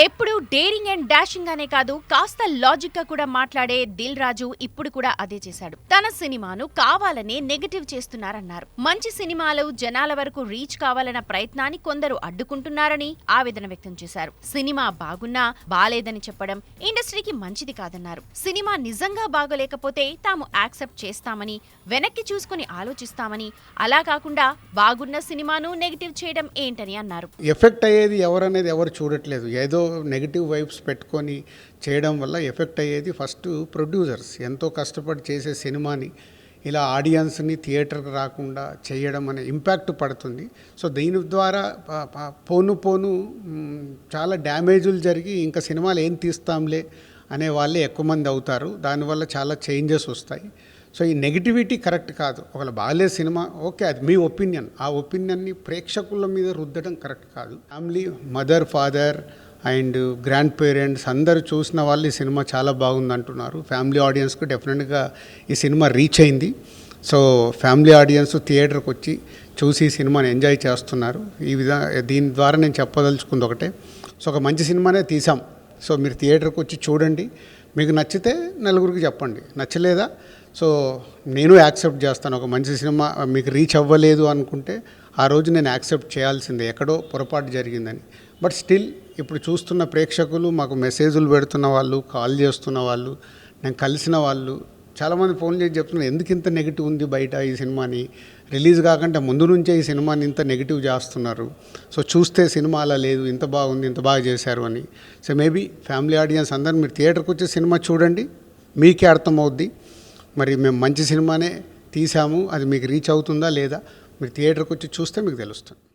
ఎప్పుడు daring and dashing అనే కాదు కాస్త లాజిక్గా కూడా మాట్లాడే దిల్ రాజు ఇప్పుడు కూడా అదే చేశాడు. తన సినిమాను కావాలనే నెగటివ్ చేస్తున్నారన్నారు. మంచి సినిమాలు జనాల వరకు రీచ్ కావాలన్న ప్రయత్నాన్ని కొందరు అడ్డుకుంటున్నారని ఆవేదన వ్యక్తం చేశారు. సినిమా బాగున్నా బాలేదని చెప్పడం ఇండస్ట్రీకి మంచిది కాదన్నారు. సినిమా నిజంగా బాగోలేకపోతే తాము యాక్సెప్ట్ చేస్తామని వెనక్కి చూసుకుని ఆలోచిస్తామని అలా కాకుండా బాగున్న సినిమాను నెగటివ్ చేయడం ఏంటని అన్నారు. ఎఫెక్ట్ అయ్యేది ఎవరనేది ఎవరు చూడట్లేదు. ఏదో నెగిటివ్ వైబ్స్ పెట్టుకొని చేయడం వల్ల ఎఫెక్ట్ అయ్యేది ఫస్ట్ ప్రొడ్యూసర్స్ ఎంతో కష్టపడి చేసే సినిమాని ఇలా ఆడియన్స్ని థియేటర్కి రాకుండా చేయడం అనే ఇంపాక్ట్ పడుతుంది. సో దీని ద్వారా పోను పోను చాలా డ్యామేజులు జరిగి ఇంకా సినిమాలు ఏం తీస్తాంలే అనే వాళ్ళే ఎక్కువ మంది అవుతారు. దానివల్ల చాలా చేంజెస్ వస్తాయి. సో ఈ నెగిటివిటీ కరెక్ట్ కాదు. ఒకవేళ బాగాలే సినిమా ఓకే అది మీ ఒపీనియన్ ఆ ఒపీనియన్ని ప్రేక్షకుల మీద రుద్దడం కరెక్ట్ కాదు. Family mother father and grandparents అందరూ చూసిన వాళ్ళు ఈ సినిమా చాలా బాగుంది అంటున్నారు ఫ్యామిలీ ఆడియన్స్కు డెఫినెట్గా ఈ సినిమా రీచ్ అయింది. సో ఫ్యామిలీ ఆడియన్స్ థియేటర్కి వచ్చి చూసి ఈ సినిమాని ఎంజాయ్ చేస్తున్నారు. ఈ విధంగా దీని ద్వారా నేను చెప్పదలుచుకుంది ఒకటే. సో ఒక మంచి సినిమానే తీసాం సో మీరు థియేటర్కి వచ్చి చూడండి. మీకు నచ్చితే నలుగురికి చెప్పండి. నచ్చలేదా? సో నేను యాక్సెప్ట్ చేస్తాను. ఒక మంచి సినిమా మీకు రీచ్ అవ్వలేదు అనుకుంటే ఆ రోజు నేను యాక్సెప్ట్ చేయాల్సిందే. ఎక్కడో పొరపాటు జరిగిందని. బట్ స్టిల్ ఇప్పుడు చూస్తున్న ప్రేక్షకులు మాకు మెసేజ్లు పెడుతున్న వాళ్ళు కాల్ చేస్తున్న వాళ్ళు నేను కలిసిన వాళ్ళు చాలామంది ఫోన్ చేసి చెప్తున్నారు ఎందుకు ఇంత నెగిటివ్ ఉంది బయట ఈ సినిమాని? రిలీజ్ కాకుండా ముందు నుంచే ఈ సినిమాని ఇంత నెగిటివ్ చేస్తున్నారు. సో చూస్తే సినిమా అలా లేదు ఇంత బాగుంది ఇంత బాగా చేశారు అని. సో మేబీ ఫ్యామిలీ ఆడియన్స్ అందరూ మీరు థియేటర్కి వచ్చే సినిమా చూడండి. మీకే అర్థమవుద్ది. మరి మేము మంచి సినిమానే తీసాము అది మీకు రీచ్ అవుతుందా లేదా మీరు థియేటర్కి వచ్చి చూస్తే మీకు తెలుస్తుంది.